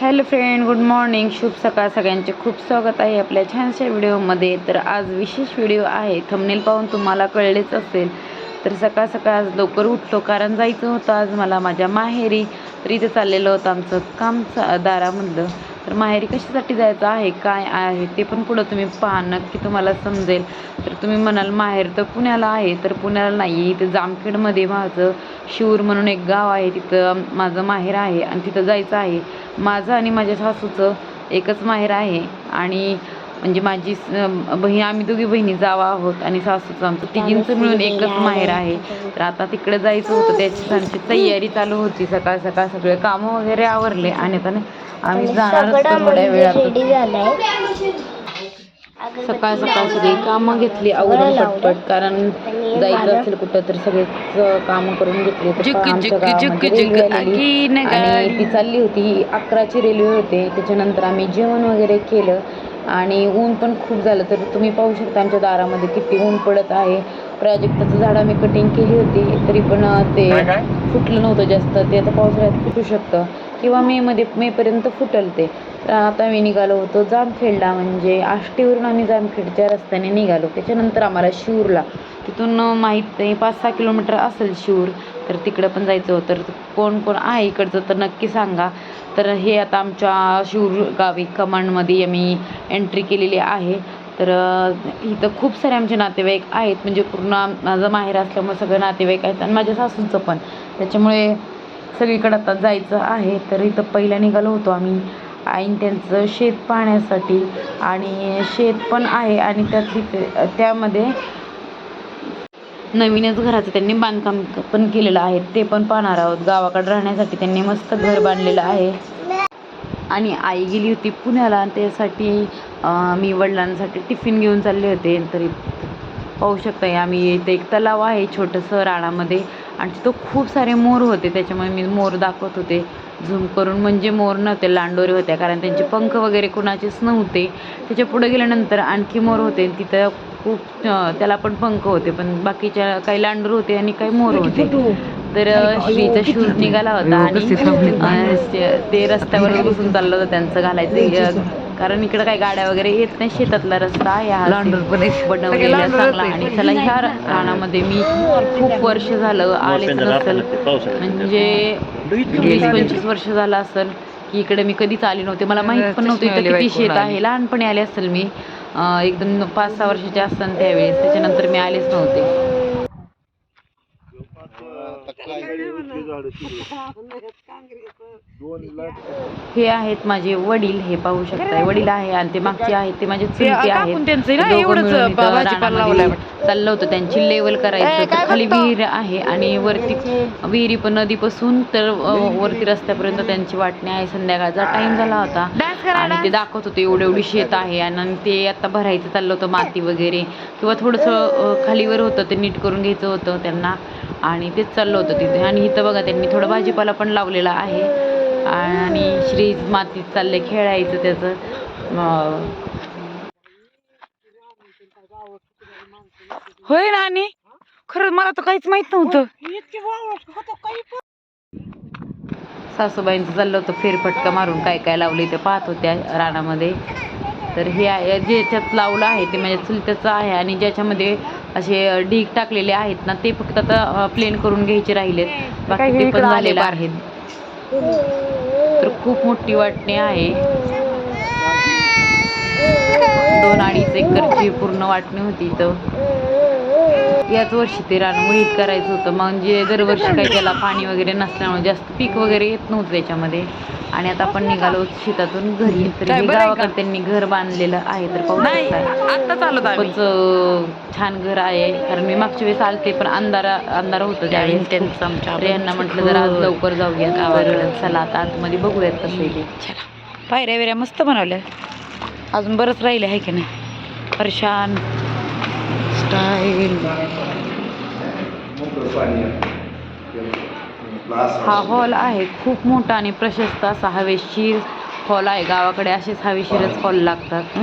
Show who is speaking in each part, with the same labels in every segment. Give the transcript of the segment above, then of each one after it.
Speaker 1: Hello friend good morning. शुभ सकाळ. सगळ्यांचे खूप स्वागत आहे आपल्या छानशा व्हिडिओमध्ये. तर आज विशेष व्हिडिओ आहे. थंबनेल पाहून तुम्हाला कळलेच असेल. तर सकाळ सकाळ आज लवकर उठतो. कारण जायचं होतं आज मला माझ्या माहेरी. तर इथे चाललेलं होतं आमचं काम चा- दारामधलं. तर माहेरी कशासाठी जायचं आहे? काय आहे? ते पण पुढं तुम्ही पहा. नक्की तुम्हाला समजेल. तर तुम्ही म्हणाल माहेर तर पुण्याला आहे. तर पुण्याला नाही. इथं जामखेडमध्ये माझं शिऊर म्हणून एक गाव आहे तिथं माझं माहेर आहे आणि तिथं जायचं आहे. माझं आणि माझ्या सासूचं एकच माहेर आहे आणि म्हणजे माझी बहीण आम्ही दोघी बहिणी जावा आहोत आणि सासूचं आमचं तिघींचं मिळून एकच माहेर आहे. तर आता तिकडे जायचं होतं त्याची आमची तयारी चालू होती. सकाळ सकाळ सगळे कामं वगैरे आवरले आणि आता आम्ही जाणारच थोड्या वेळात
Speaker 2: रेडी झालाय.
Speaker 1: सकाळ सकाळ सगळी कामं घेतली आवडून पटपट कारण जायचं असेल कुठं तर सगळेच कामं करून घेतली. आणि. ती चालली होती. ही अकराची रेल्वे होते. त्याच्यानंतर आम्ही जेवण वगैरे केलं. आणि ऊन पण खूप झालं. तर तुम्ही पाहू शकता आमच्या दारामध्ये किती ऊन पडत आहे. प्राजक्ताचं झाड आम्ही कटिंग केली होती. तरी पण ते फुटलं नव्हतं जास्त. ते आता पावसाळ्यात फुटू शकतं. किंवा मेमध्ये मेपर्यंत फुटल ते तर आता मी निघालो होतो जामखेडला म्हणजे आष्टीवरून आम्ही जामखेडच्या रस्त्याने निघालो. त्याच्यानंतर आम्हाला शिवूरला तिथून माहीत नाही पाच सहा किलोमीटर असेल शिवूर तर तिकडं पण जायचं होतं. तर कोण कोण आहे इकडचं तर नक्की सांगा. तर हे आता आमच्या शिवूर गावी कमांडमध्ये आम्ही एंट्री केलेली आहे. तर इथं खूप सारे आमचे नातेवाईक आहेत. म्हणजे पूर्ण माझं माहेर असल्यामुळे सगळे नातेवाईक आहेत आणि माझ्या सासूचं पण. त्याच्यामुळे सगळीकडे आता जायचं आहे तर इथं पहिला निघालो होतो आम्ही. आईन त्यांचं शेत पाहण्यासाठी. आणि शेत पण आहे आणि त्या तिथे त्यामध्ये नवीनच घराचं त्यांनी बांधकाम पण केलेलं आहे. ते पण पाहणार आहोत. गावाकडे राहण्यासाठी त्यांनी मस्त घर बांधलेलं आहे. आणि आई गेली होती पुण्याला आणि त्यासाठी मी वडिलांसाठी टिफिन घेऊन चालले होते. तरी पाहू शकता आम्ही. इथे एक तलाव आहे छोटंसं राणामध्ये. आणि तिथं खूप सारे मोर होते त्याच्यामुळे मी मोर दाखवत होते झूम करून. म्हणजे मोर नव्हते लांडोरे होत्या कारण त्यांचे पंख वगैरे कुणाचेच नव्हते. त्याच्या पुढे गेल्यानंतर आणखी मोर होते तिथं खूप त्याला पण पंख होते पण बाकीच्या काही लांडोर होते आणि काही मोर होते. तर श्रीचा शूज निघाला होता आणि ते- रस्त्यावर बसून चाललं होतं त्यांचं घालायचं कारण इकडं काही गाड्या वगैरे येत नाही शेतातला रस्ता हा.
Speaker 3: सगळे
Speaker 1: बनवलेला चांगला. आणि चला ह्या रानामध्ये मी खूप वर्ष झालं आलेच नसेल. म्हणजे वीस पंचवीस वर्ष झालं असेल की इकडे मी कधीच आली नव्हते. मला माहीत पण नव्हतं इथं किती शेत आहे. लहानपणी आले असेल मी. एकदम पाच सहा वर्षाचे असताना त्यावेळेस. त्याच्यानंतर मी आलेच नव्हते. हे आहेत माझे वडील हे पाहू शकताय. वडील आहे आणि ते मागचे आहेत ते माझे चुलते आहेत. दोघं मिळून इथं रानामध्ये चाललं होतं. त्यांची लेवल करायचं तर खाली विहीर आहे आणि वरती विहिरी पण नदीपासून तर वरती रस्त्यापर्यंत त्यांची वाटणी आहे. संध्याकाळचा टाइम झाला होता. आणि ते दाखवत होते एवढी एवढी शेत आहे आणि ते आता भरायचं चाललं होतं माती वगैरे. किंवा थोडंसं खालीवर होतं ते नीट करून घ्यायचं होतं त्यांना. आणि तेच चाललं होतं तिथे. आणि इथं बघा त्यांनी थोडं भाजीपाला पण लावलेला आहे. आणि श्री मातीत चालले खेळायचं त्याचं.
Speaker 3: होय ना आणि खरं मला तर काहीच माहीत नव्हतं.
Speaker 1: सासूबाईंचं चाललं होतं फेरफटका मारून काय काय लावले ते पाहत होत्या रानामध्ये. तर हे आहे ज्याच्यात लावलं आहे ते माझ्या चुलत्याचं आहे आणि ज्याच्यामध्ये असे ढीग टाकलेले आहेत ना ते फक्त आता प्लेन करून घ्यायचे राहिलेत. बाकी ते पण झालेलं. आहेत तर खूप मोठी वाटणी आहे. दोन अडीच एकरची पूर्ण वाटणी होती इथं. याच वर्षी ते रान मोहित करायचं होतं. म्हणजे दरवर्षी काही त्याला पाणी वगैरे नसल्यामुळे जास्त पीक वगैरे येत नव्हतं त्याच्यामध्ये. आणि आता आपण निघालो शेतातून घरी. तर हे? गावाकडे त्यांनी घर बांधलेलं आहे तर खूपच छान घर आहे. कारण मी मागच्या वेळेस आलते पण अंधारा अंधार होतं त्यावेळेस.
Speaker 3: त्यांचं आमच्या
Speaker 1: यांना म्हटलं जर आज लवकर जाऊया गावाकडे. चला आता आतमध्ये बघूयात कसं आहे ते.
Speaker 3: पायऱ्या बिऱ्या मस्त बनवल्या. अजून बरंच राहिले आहे की नाही? परेशान. स्टाईल
Speaker 1: हा हॉल आहे. खूप मोठा आणि प्रशस्त असा हवेशीर हॉल आहे. गावाकडे असेच हवेशीरच हॉल लागतात.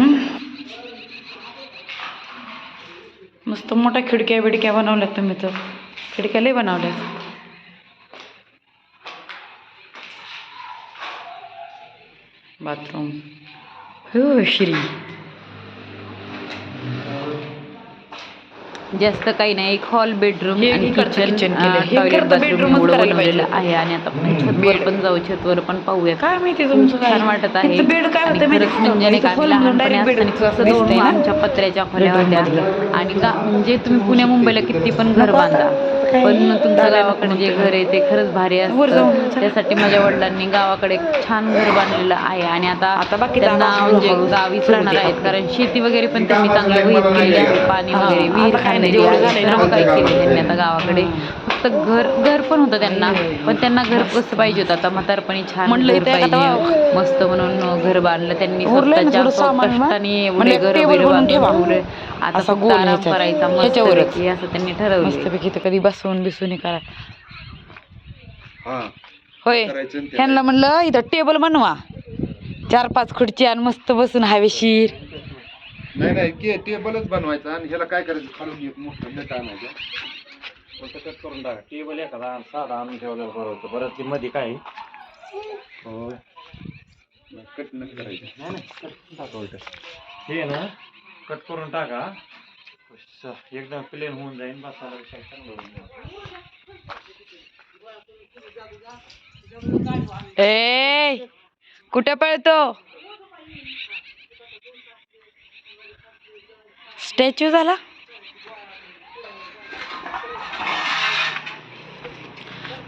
Speaker 3: मस्त मोठ्या खिडक्या बिडक्या बनवल्यात तुम्ही तर. खिडक्या लय बनवल्यात. बाथरूम. हो श्री.
Speaker 1: जास्त काही नाही एक हॉल बेडरूम आणि किचन टॉयलेट बाथरूम. बनवलेलं आहे आणि आता आपण छतवर पण जाऊ छतवर पण पाहूया
Speaker 3: काय माहिती तुमचं
Speaker 1: छान वाटत आहे खरंच
Speaker 3: का?
Speaker 1: म्हणजे नाही का? आमच्या पत्र्याच्या खोल्या होत्या. आणि गा म्हणजे तुम्ही पुण्या मुंबईला किती पण घर बांधा? पण तुमच्या गावाकडे जे घर आहे ते खरंच भारी असतं. त्यासाठी माझ्या वडिलांनी गावाकडे एक छान घर बांधलेलं आहे आणि आता
Speaker 3: आता बाकी
Speaker 1: त्यांना म्हणजे गावीच राहणार
Speaker 3: केलं.
Speaker 1: आहेत. कारण शेती वगैरे पण त्यांनी चांगली विहीर केलेली आहे. पाणी
Speaker 3: हा,
Speaker 1: वगैरे विहीर खाल्लेली आहे सर्व काही
Speaker 3: आता
Speaker 1: केले त्यांनी आता गावाकडे. फक्त घर घर पण होतं त्यांना. पण त्यांना घर कसं पाहिजे होतं? आता म्हातारपणी छान
Speaker 3: म्हणलं
Speaker 1: घर पाहिजे. मस्त म्हणून घर बांधलं. त्यांनी स्वतःच्या? कष्टाने एवढे घर वगैरे. आता
Speaker 3: असा गोल
Speaker 1: आराम
Speaker 3: ह्याच्यात.
Speaker 1: करायचा
Speaker 3: ह्याच्यावरच.
Speaker 1: मस्तपैकी असं त्यांनी ठरवलं
Speaker 3: मस्तपैकी इथं कधी बसवून बिसून हे करा.
Speaker 2: हा.
Speaker 3: होय.
Speaker 2: करायचं आणि ते
Speaker 3: ह्यांना म्हणलं इथं टेबल बनवा. चार पाच खुर्ची आणि मस्त बसून हवेशीर
Speaker 2: नाही नाही के टेबलच बनवायचा आणि ह्याला काय करायचं? खालून एक मोठं नेट आणायचं.
Speaker 4: फक्त कट करून टाका. टेबल एखादा साधा आणून ठेवलेलं बरं होतं. बरं ती मध्ये काय आहे? हो
Speaker 2: कट न करायचं.
Speaker 4: नाही नाही कट करून टाका उलटं. हे ना कट करून टाका. एकदम प्लेन होऊन जाईल बसायला विषय होऊन जाईल.
Speaker 3: ए कुठे पळतो? स्टॅच्यू झाला?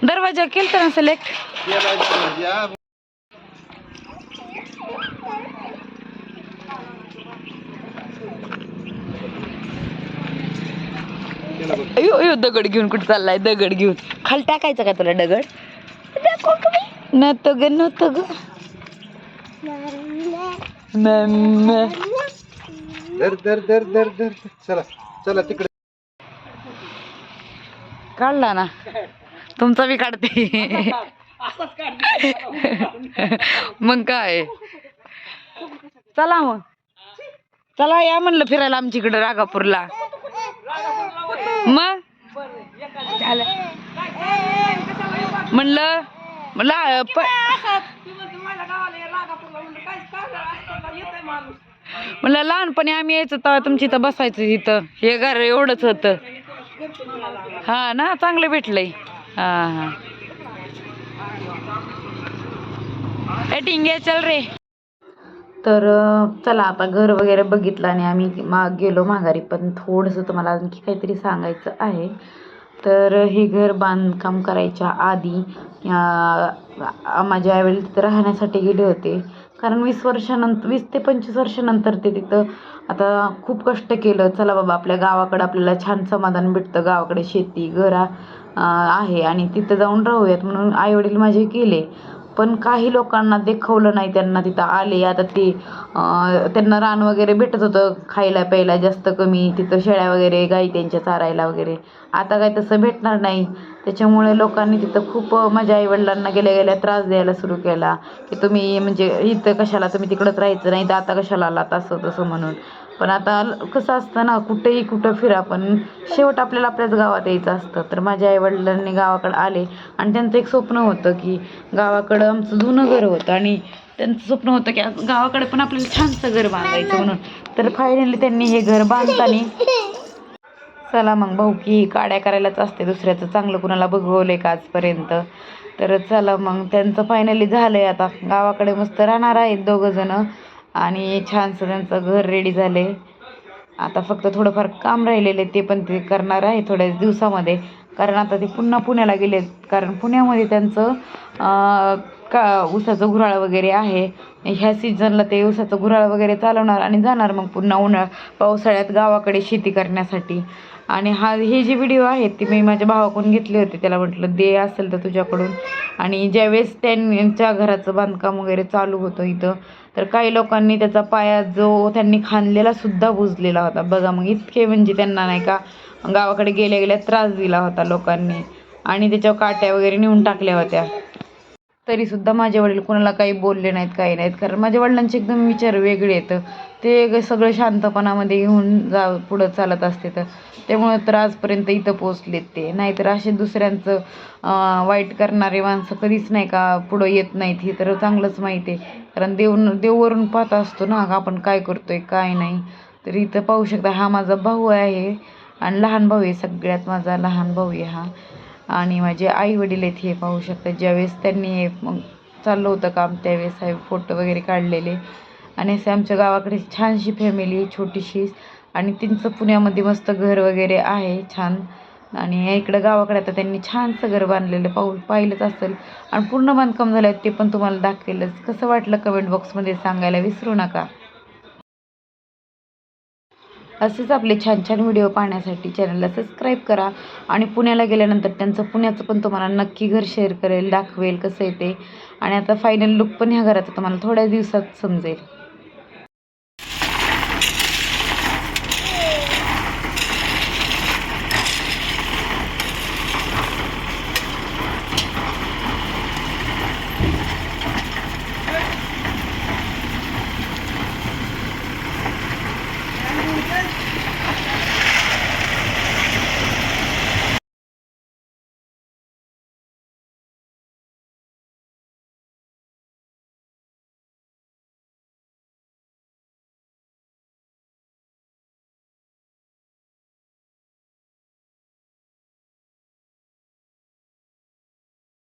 Speaker 3: दरवाजा केल तर सिलेक्ट
Speaker 2: या
Speaker 3: अयो अयो दगड घेऊन कुठे चाललाय? दगड घेऊन. खाली टाकायचं का तुला दगड? न तो ग न तो ग. मम्मा.
Speaker 2: दर दर दर दर दर चला चला तिकडे.
Speaker 3: काढला ना. तुमचा बी काढते. मग काय? चला मग. चला या म्हणलं फिरायला आमच्याकडे रागापूरला. मग? म्हणलं म्हणलं प- म्हणलं लहानपणी आम्ही यायचो तेव्हा तुमची इथं बसायचं इथं. हे घर एवढंच होतं. हा ना चांगलं भेटलंय. हा हा. ए चल रे.
Speaker 1: तर चला आता घर वगैरे बघितलं आणि आम्ही माग गेलो माघारी. पण थोडंसं तुम्हाला आणखी काहीतरी सांगायचं आहे. तर हे घर बांधकाम करायच्या आधी माझ्या आईवडील तिथं राहण्यासाठी गेले होते. कारण वीस वर्षानंतर वीस ते पंचवीस वर्षानंतर ते तिथं आता खूप कष्ट केलं. चला बाबा आपल्या गावाकडं आपल्याला छान समाधान भेटतं. गावाकडे शेती घर आहे. आणि तिथं जाऊन राहूयात म्हणून आईवडील माझे गेले. पण काही लोकांना देखवलं नाही त्यांना तिथं आले. आता ते त्यांना रान वगैरे भेटत होतं खायला प्यायला जास्त कमी. तिथं शेळ्या वगैरे गाई त्यांच्या चारायला वगैरे. आता काय तसं भेटणार नाही. त्याच्यामुळे लोकांनी तिथं खूप माझ्या आईवडिलांना गेल्या गेल्या त्रास द्यायला सुरू केला. की तुम्ही म्हणजे इथं कशाला तुम्ही तिकडंच राहायचं नाही तर आता कशाला आलात असं तसं म्हणून. पण आता कसं असतं ना कुठेही कुठं फिरा पण शेवट आपल्याला आपल्याच गावात यायचं असतं. तर माझ्या आईवडिलांनी गावाकडं आले आणि त्यांचं एक स्वप्न होतं की गावाकडं आमचं जुनं घर होतं आणि त्यांचं स्वप्न होतं की गावाकडे पण आपल्याला छानसं घर बांधायचं म्हणून. तर फायनली त्यांनी हे घर बांधताना चला मग भाऊ की काड्या करायलाच असते दुसऱ्याचं चांगलं कुणाला बघवलंय का आजपर्यंत? तर चला मग त्यांचं फायनली झालंय आता. गावाकडे मस्त राहणार आहेत दोघं जण. आणि छानसं त्यांचं घर रेडी झालं. आहे आता फक्त थोडंफार काम राहिलेले ते पण ते करणार आहे थोड्याच दिवसामध्ये. कारण आता ते पुन्हा पुण्याला गेले. कारण पुण्यामध्ये त्यांचं का ऊसाचं गुऱ्हाळ वगैरे आहे. ह्या सीझनला ते ऊसाचं घुराळ वगैरे चालवणार आणि जाणार मग पुन्हा उन्हाळा पावसाळ्यात गावाकडे शेती करण्यासाठी. आणि हा हे जे व्हिडिओ आहेत ते मी माझ्या भावाकडून घेतले होते. त्याला म्हटलं दे असेल तर तुझ्याकडून. आणि ज्यावेळेस त्यांच्या घराचं बांधकाम वगैरे चालू होतं इथं तर काही लोकांनी त्याचा पाया जो त्यांनी खांदलेला सुद्धा बुजलेला होता. बघा मग इतके म्हणजे त्यांना नाही का गावाकडे गेल्या गेल्या त्रास दिला होता लोकांनी. आणि त्याच्यावर काट्या वगैरे नेऊन टाकल्या होत्या. तरीसुद्धा माझे वडील कोणाला काही बोलले नाहीत काही नाहीत. कारण माझ्या वडिलांचे एकदम विचार वेगळे आहेत. ते सगळं शांतपणामध्ये घेऊन जा पुढं चालत असते तर. त्यामुळं तर आजपर्यंत इथं पोचलेत ते. नाहीतर असे दुसऱ्यांचं वाईट करणारे माणसं कधीच नाही का पुढं येत नाहीत. हे तर चांगलंच माहिती आहे. कारण देव देववरून पाहत असतो ना आपण काय करतो आहे काय नाही. तर इथं पाहू शकता हा माझा भाऊ आहे. आणि लहान भाऊ आहे सगळ्यात माझा लहान भाऊ आहे हा. आणि माझे आई वडील आहेत हे पाहू शकतात. ज्यावेळेस त्यांनी हे मग चाललं होतं काम त्यावेळेस हे फोटो वगैरे काढलेले. आणि असे आमच्या गावाकडे छानशी फॅमिली छोटीशी. आणि त्यांचं पुण्यामध्ये मस्त घर वगैरे आहे छान. आणि इकडं गावाकडे आता त्यांनी छानसं घर बांधलेलं पाहू पाहिलंच असेल. आणि पूर्ण बांधकाम झालं आहे ते पण तुम्हाला दाखवेलच. कसं वाटलं कमेंट बॉक्समध्ये सांगायला विसरू नका. असेच आपले छान छान व्हिडिओ पाहण्यासाठी चॅनलला सबस्क्राईब करा. आणि पुण्याला गेल्यानंतर त्यांचं पुण्याचं पण तुम्हाला नक्की घर शेअर करेल दाखवेल कसं येते आणि आता फायनल लुक पण ह्या घराचा तुम्हाला थोड्या दिवसात समजेल.